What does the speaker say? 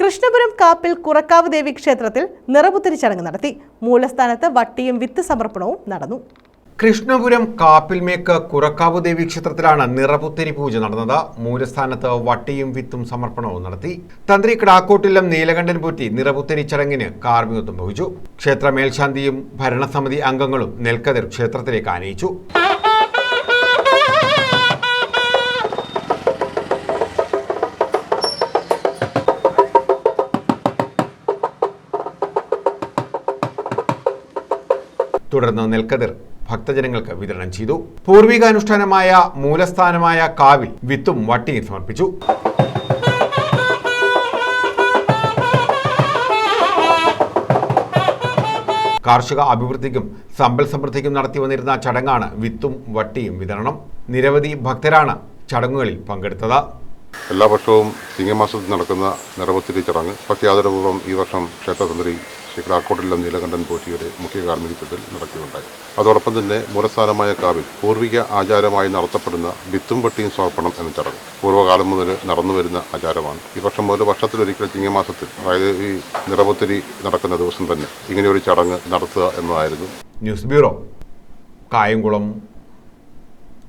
കൃഷ്ണപുരം കാപ്പിൽ കുറക്കാവ് ദേവി ക്ഷേത്രത്തിൽ നിറപുത്തരി ചടങ്ങ് നടത്തി. മൂലസ്ഥാനത്ത് വട്ടിയും വിത്ത് സമർപ്പണവും നടന്നു. കൃഷ്ണപുരം കാപ്പിൽമേക്ക് കുറക്കാവ് ദേവി ക്ഷേത്രത്തിലാണ് നിറപുത്തരി പൂജ നടന്നത്. മൂലസ്ഥാനത്ത് വട്ടിയും വിത്തും സമർപ്പണവും നടത്തി. തന്ത്രി കിടാക്കോട്ടിലും നീലകണ്ഠൻ പൂറ്റി നിറപുത്തരി ചടങ്ങിന് കാർമികത്വം വഹിച്ചു. ക്ഷേത്ര മേൽശാന്തിയും ഭരണസമിതി അംഗങ്ങളും നെൽക്കതിർ ക്ഷേത്രത്തിലേക്ക് ആനയിച്ചു. തുടർന്ന് നെൽക്കതിർ ഭക്തജനങ്ങൾക്ക് വിതരണം ചെയ്തു. പൂർവികാനുഷ്ഠാനമായ മൂലസ്ഥാനമായ കാവിൽ വിത്തും വട്ടിയും സമർപ്പിച്ചു. കാർഷിക അഭിവൃദ്ധിക്കും സമ്പൽ സമൃദ്ധിക്കും നടത്തി വന്നിരുന്ന ചടങ്ങാണ് വിത്തും വട്ടിയും വിതരണം. നിരവധി ഭക്തരാണ് ചടങ്ങുകളിൽ പങ്കെടുത്തത്. എല്ലാ വർഷവും ചിങ്ങമാസത്തിൽ നടക്കുന്ന നിറവത്തിരി ചടങ്ങ്. ഭക്തിയാദരപൂർവം ഈ വർഷം ക്ഷേത്രതന്ത്രി ശ്രീ ക്രാക്കോട്ടില്ലം നീലകണ്ഠൻ പോറ്റിയുടെ മുഖ്യ കാർമ്മികത്വത്തിൽ നടക്കുകയുണ്ടായി. അതോടൊപ്പം തന്നെ മൂലസ്ഥാനമായ കാവിൽ പൂർവിക ആചാരമായി നടത്തപ്പെടുന്ന വിത്തും വെട്ടിയും സമർപ്പണം എന്ന ചടങ്ങ് പൂർവകാലം മുതൽ നടന്നു വരുന്ന ആചാരമാണ്. ഈ വർഷം മുതൽ വർഷത്തിലൊരിക്കൽ ചിങ്ങമാസത്തിൽ അതായത് ഈ നിറപുത്തിരി നടക്കുന്ന ദിവസം തന്നെ ഇങ്ങനെയൊരു ചടങ്ങ് നടത്തുക എന്നതായിരുന്നു. News bureau Kayamkulam.